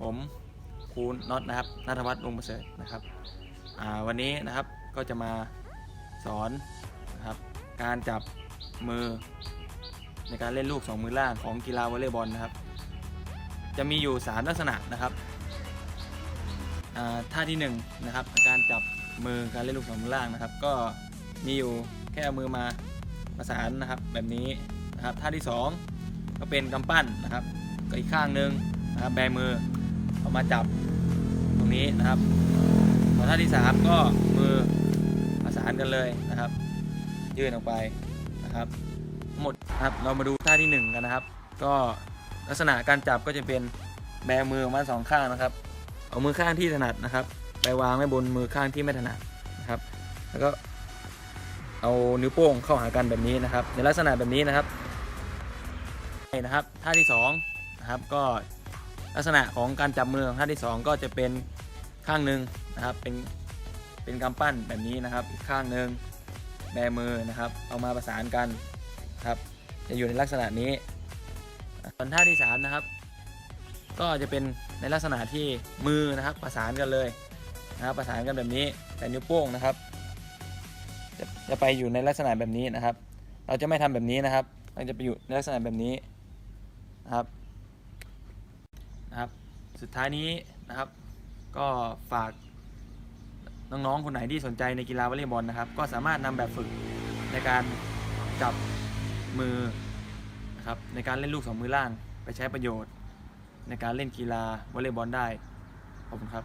ผมครูน็อตนะครับนัทวัฒน์วงประเสริฐนะครับวันนี้นะครับก็จะมาสอนนะครับการจับมือในการเล่นลูกสองมือล่างของกีฬาวอลเลย์บอลนะครับ จะมีอยู่ 3 ลักษณะนะครับอ่าท่าที่1นะครับการจับมือการเล่นลูกสองมือล่างนะครับ ก็มีอยู่แค่เอามือมาประสานนะครับแบบนี้นะครับท่าที่ 2 ก็เป็นกำปั้นนะครับก็อีกข้างหนึ่ง นะครับแบมือเอามาจับตรงนี้นะครับส่วนท่าที่ 3 ก็มือประสานกันเลยนะครับ ยื่นออกไปนะครับหมดนะครับเรามาดูท่าที่ 1 กันนะครับ ก็ลักษณะการจับก็จะเป็นแบมือออกมาสองข้างนะครับ เอามือข้างที่ถนัดนะครับ ไปวางไว้บนมือข้างที่ไม่ถนัดนะครับ แล้วก็เอานิ้วโป้งเข้าหากันแบบนี้นะครับ ในลักษณะแบบนี้นะครับนี่นะครับท่าที่สองนะครับก็ ลักษณะของการจับมือของท่าที่สองก็จะเป็นข้างหนึ่งนะครับเป็นเป็นกำปั้นแบบนี้นะครับอีกข้างหนึ่งแบมือนะครับ เอามาประสานกันครับจะอยู่ในลักษณะนี้ส่วนท่าที่สามนะครับ ก็จะเป็นในลักษณะที่มือนะครับประสานกันเลยนะครับประสานกันแบบนี้แต่นิ้วโป้งนะครับจะจะไปอยู่ในลักษณะแบบนี้นะครับ เราจะไม่ทำแบบนี้นะครับ เราจะไปอยู่ในลักษณะแบบนี้นะครับ นะครับ สุดท้ายนี้นะครับ ก็ฝากน้องๆคนไหนที่สนใจในกีฬาวอลเลย์บอลนะครับ ก็สามารถนำแบบฝึกในการจับมือนะครับในการเล่นลูกสองมือล่าง ไปใช้ประโยชน์ ในการเล่นกีฬาวอลเลย์บอลได้ขอบคุณครับ